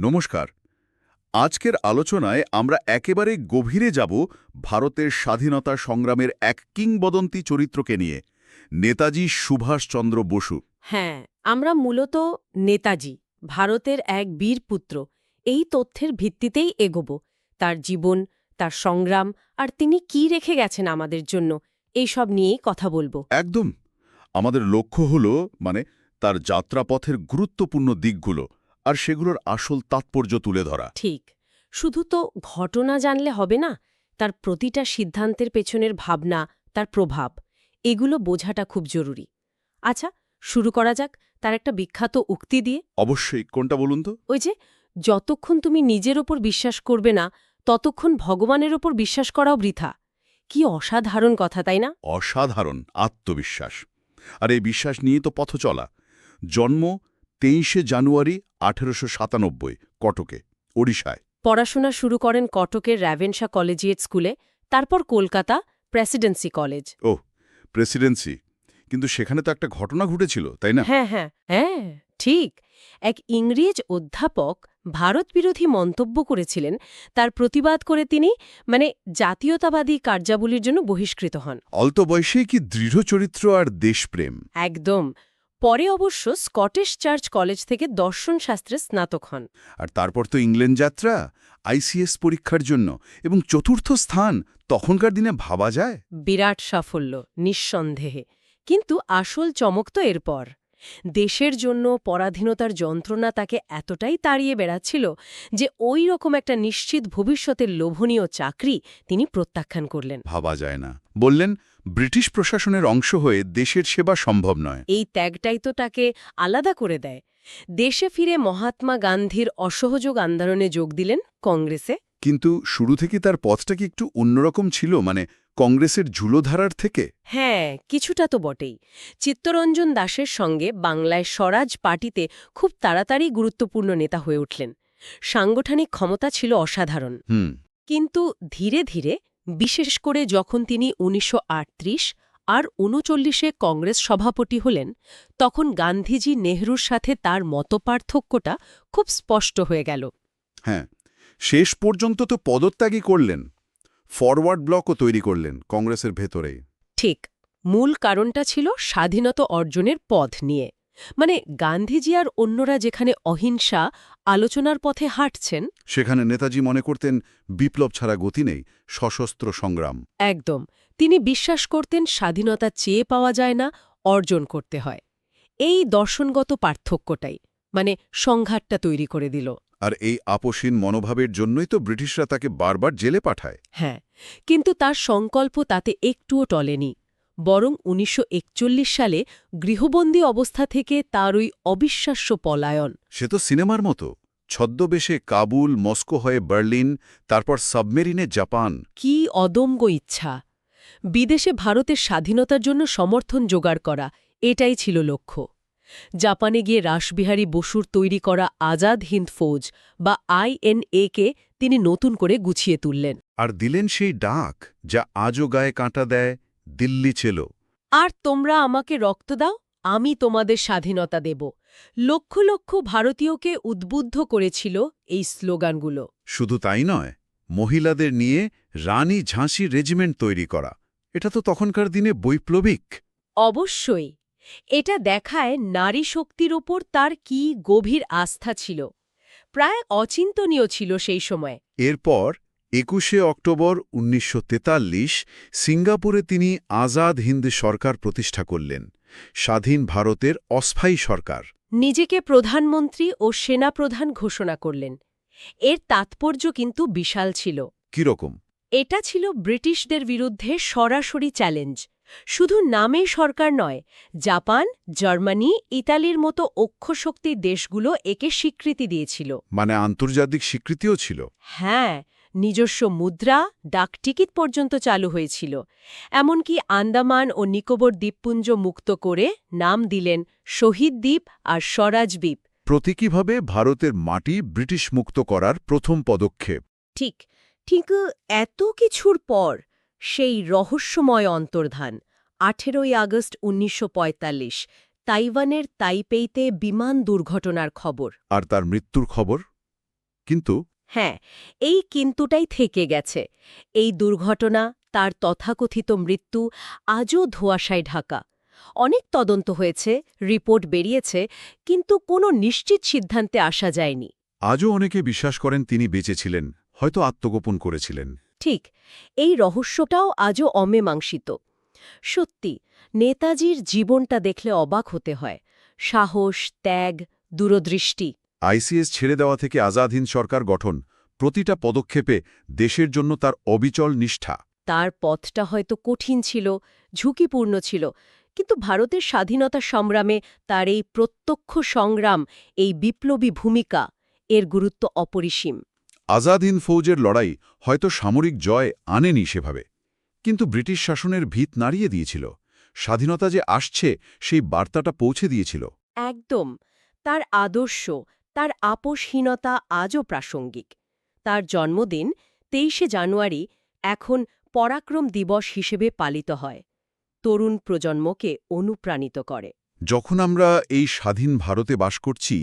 নমস্কার। আজকের আলোচনায় আমরা একেবারে গভীরে যাব ভারতের স্বাধীনতা সংগ্রামের এক কিংবদন্তি চরিত্রকে নিয়ে নেতাজি সুভাষচন্দ্র বসু। হ্যাঁ আমরা মূলত নেতাজি ভারতের এক বীর পুত্র। এই তথ্যের ভিত্তিতেই এগোব। তার জীবন তার সংগ্রাম আর তিনি কি রেখে গেছেন আমাদের জন্য এই সব নিয়েই কথা বলব। একদম। আমাদের লক্ষ্য হল মানে তার যাত্রাপথের গুরুত্বপূর্ণ দিকগুলো। আর সেগুলোর আসল তাৎপর্য তুলে ধরা। ঠিক। শুধু তো ঘটনা জানলে হবে না তার প্রতিটা সিদ্ধান্তের পেছনের ভাবনা তার প্রভাব এগুলো বোঝাটা খুব জরুরি। আচ্ছা শুরু করা যাক তার একটা বিখ্যাত উক্তি দিয়ে। অবশ্যই কোনটা বলুন তো? ওই যে যতক্ষণ তুমি নিজের ওপর বিশ্বাস করবে না ততক্ষণ ভগবানের ওপর বিশ্বাস করাও বৃথা। কি অসাধারণ কথা তাই না? অসাধারণ আত্মবিশ্বাস। আর এই বিশ্বাস নিয়ে তো পথ চলা। জন্ম তেইশে জানুয়ারি আঠেরোশো সাতানব্বই কটকে ওড়িশায়। পড়াশোনা শুরু করেন কটকের র্যাভেনশা কলেজিয়েট স্কুলে তারপর কলকাতা প্রেসিডেন্সি কলেজ। ও প্রেসিডেন্সি। কিন্তু সেখানে তো একটা ঘটনা ঘটেছিল তাই না? হ্যাঁ হ্যাঁ হ্যাঁ ঠিক। এক ইংরেজ অধ্যাপক ভারতবিরোধী মন্তব্য করেছিলেন তার প্রতিবাদ করে তিনি মানে জাতীয়তাবাদী কার্যাবলীর জন্য বহিষ্কৃত হন। অল্প বয়সেই কি দৃঢ় চরিত্র আর দেশপ্রেম? একদম। পরে অবশ্য স্কটিশ চার্চ কলেজ থেকে দর্শন শাস্ত্রে স্নাতক হন। আর তারপর তো ইংল্যান্ড যাত্রা আইসিএস পরীক্ষার জন্য এবং চতুর্থ স্থান তখনকার দিনে ভাবা যায়? বিরাট সাফল্য নিঃসন্দেহে। কিন্তু আসল চমক তো এরপর। দেশের জন্য পরাধীনতার যন্ত্রণা তাকে এতটাই তাড়িয়ে বেড়াচ্ছিল যে ওই রকম একটা নিশ্চিত ভবিষ্যতের লোভনীয় চাকরি তিনি প্রত্যাখ্যান করলেন। ভাবা যায় না। বললেন ব্রিটিশ প্রশাসনের অংশ হয়ে দেশের সেবা সম্ভব নয়। এই ত্যাগটাই তো তাকে আলাদা করে দেয়। দেশে ফিরে মহাত্মা গান্ধীর অসহযোগ আন্দোলনে যোগ দিলেন কংগ্রেসে। কিন্তু শুরু থেকে তার পথটা কি একটু অন্যরকম ছিল? মানে কংগ্রেসের ঝুলোধারার থেকে? হ্যাঁ কিছুটা তো বটেই। চিত্তরঞ্জন দাসের সঙ্গে বাংলায় স্বরাজ পার্টিতে খুব তাড়াতাড়ি গুরুত্বপূর্ণ নেতা হয়ে উঠলেন। সাংগঠনিক ক্ষমতা ছিল অসাধারণ। কিন্তু ধীরে ধীরে বিশেষ করে যখন তিনি উনিশশো আটত্রিশ আর উনচল্লিশে কংগ্রেস সভাপতি হলেন তখন গান্ধীজি নেহরুর সাথে তার মতপার্থক্যটা খুব স্পষ্ট হয়ে গেল। হ্যাঁ শেষ পর্যন্ত তো পদত্যাগই করলেন ফরওয়ার্ড ব্লকও তৈরি করলেন কংগ্রেসের ভেতরেই। ঠিক মূল কারণটা ছিল স্বাধীনতা অর্জনের পথ নিয়ে। মানে গান্ধীজি আর অন্যরা যেখানে অহিংসা আলোচনার পথে হাঁটছেন? সেখানে নেতাজি মনে করতেন বিপ্লব ছাড়া গতি নেই সশস্ত্র সংগ্রাম। একদম। তিনি বিশ্বাস করতেন স্বাধীনতা চেয়ে পাওয়া যায় না অর্জন করতে হয়। এই দর্শনগত পার্থক্যটাই মানে সংঘাতটা তৈরি করে দিল। আর এই আপোষীন মনোভাবের জন্যই তো ব্রিটিশরা তাকে বারবার জেলে পাঠায়। হ্যাঁ কিন্তু তার সংকল্প তাতে একটুও টলেনি। বরং উনিশশো একচল্লিশ সালে গৃহবন্দী অবস্থা থেকে তার ওই অবিশ্বাস্য পলায়ন। সে তো সিনেমার মতো। ছদ্মবেশে কাবুল মস্কো হয়ে বার্লিন তারপর সাবমেরিনে জাপান। কি অদম্য ইচ্ছা। বিদেশে ভারতের স্বাধীনতার জন্য সমর্থন জোগাড় করা এটাই ছিল লক্ষ্য। জাপানে গিয়ে রাসবিহারী বসুর তৈরি করা আজাদ হিন্দ ফৌজ বা আইএনএকে তিনি নতুন করে গুছিয়ে তুললেন। আর দিলেন সেই ডাক যা আজও গায়ে কাঁটা দেয় দিল্লি ছিল আর তোমরা আমাকে রক্ত দাও আমি তোমাদের স্বাধীনতা দেব। লক্ষ লক্ষ ভারতীয়কে উদ্বুদ্ধ করেছিল এই স্লোগানগুলো। শুধু তাই নয় মহিলাদের নিয়ে রানী ঝাঁসি রেজিমেন্ট তৈরি করা এটা তো তখনকার দিনে বৈপ্লবিক। অবশ্যই এটা দেখায় নারী শক্তির ওপর তার কি গভীর আস্থা ছিল। প্রায় অচিন্তনীয় ছিল সেই সময়। এরপর একুশে অক্টোবর উনিশশো তেতাল্লিশ সিঙ্গাপুরে তিনি আজাদ হিন্দ সরকার প্রতিষ্ঠা করলেন স্বাধীন ভারতের অস্থায়ী সরকার। নিজেকে প্রধানমন্ত্রী ও সেনাপ্রধান ঘোষণা করলেন। এর তাৎপর্য কিন্তু বিশাল ছিল। কীরকম? এটা ছিল ব্রিটিশদের বিরুদ্ধে সরাসরি চ্যালেঞ্জ। শুধু নামে সরকার নয় জাপান জার্মানি ইতালির মতো অক্ষশক্তি দেশগুলো একে স্বীকৃতি দিয়েছিল। মানে আন্তর্জাতিক স্বীকৃতিও ছিল? হ্যাঁ নিজস্ব মুদ্রা ডাকটিকিট পর্যন্ত চালু হয়েছিল। এমনকি আন্দামান ও নিকোবর দ্বীপপুঞ্জ মুক্ত করে নাম দিলেন শহীদ দ্বীপ আর স্বরাজ দ্বীপ। প্রতীকীভাবে ভারতের মাটি ব্রিটিশ মুক্ত করার প্রথম পদক্ষেপ। ঠিক ঠিক এত কিছুর পর সেই রহস্যময় অন্তর্ধান আঠেরোই আগস্ট উনিশশো পঁয়তাল্লিশ তাইওয়ানের তাইপেইতে বিমান দুর্ঘটনার খবর। আর তার মৃত্যুর খবর? কিন্তু হ্যাঁ এই কিন্তুটাই থেকে গেছে। এই দুর্ঘটনা তার তথাকথিত মৃত্যু আজও ধোঁয়াশায় ঢাকা। অনেক তদন্ত হয়েছে রিপোর্ট বেরিয়েছে কিন্তু কোনো নিশ্চিত সিদ্ধান্তে আসা যায়নি। আজও অনেকে বিশ্বাস করেন তিনি বেঁচেছিলেন হয়তো আত্মগোপন করেছিলেন। ঠিক এই রহস্যটাও আজও অমীমাংসিত। সত্যি নেতাজির জীবনটা দেখলে অবাক হতে হয়। সাহস ত্যাগ দূরদৃষ্টি। আইসিএস ছেড়ে দেওয়া থেকে আজাদ হিন্দ সরকার গঠন প্রতিটা পদক্ষেপে দেশের জন্য তার অবিচল নিষ্ঠা। তার পথটা হয়তো কঠিন ছিল ঝুঁকিপূর্ণ ছিল কিন্তু ভারতের স্বাধীনতা সংগ্রামে তার এই প্রত্যক্ষ সংগ্রাম এই বিপ্লবী ভূমিকা এর গুরুত্ব অপরিসীম। আজাদ হিন্দ ফৌজের লড়াই হয়তো সামরিক জয় আনেনি সেভাবে কিন্তু ব্রিটিশ শাসনের ভিত নাড়িয়ে দিয়েছিল। স্বাধীনতা যে আসছে সেই বার্তাটা পৌঁছে দিয়েছিল। একদম তার আদর্শ তার আপোষহীনতা আজও প্রাসঙ্গিক। তার জন্মদিন তেইশে জানুয়ারি এখন পরাক্রম দিবস হিসেবে পালিত হয়। তরুণ প্রজন্মকে অনুপ্রাণিত করে। যখন আমরা এই স্বাধীন ভারতে বাস করছি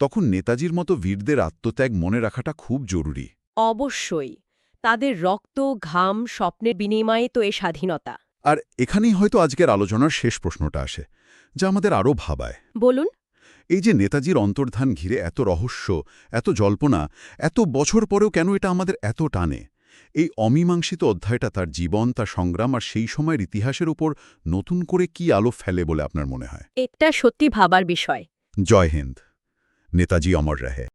তখন নেতাজির মতো বীরদের আত্মত্যাগ মনে রাখাটা খুব জরুরি। অবশ্যই তাদের রক্ত ঘাম স্বপ্নের বিনিময়ে তো এ স্বাধীনতা। আর এখানেই হয়তো আজকের আলোচনার শেষ প্রশ্নটা আসে যা আমাদের আরও ভাবায়। বলুন। এই যে নেতাজির অন্তর্ধান ঘিরে এত রহস্য এত জল্পনা এত বছর পরেও কেন এটা আমাদের এত টানে? এই অমীমাংসিত অধ্যায়টা তার জীবন তার সংগ্রাম আর সেই সময়ের ইতিহাসের উপর নতুন করে কি আলো ফেলে বলে আপনার মনে হয়? এটা সত্যি ভাবার বিষয়। জয় হিন্দ। নেতাজি অমর রহে।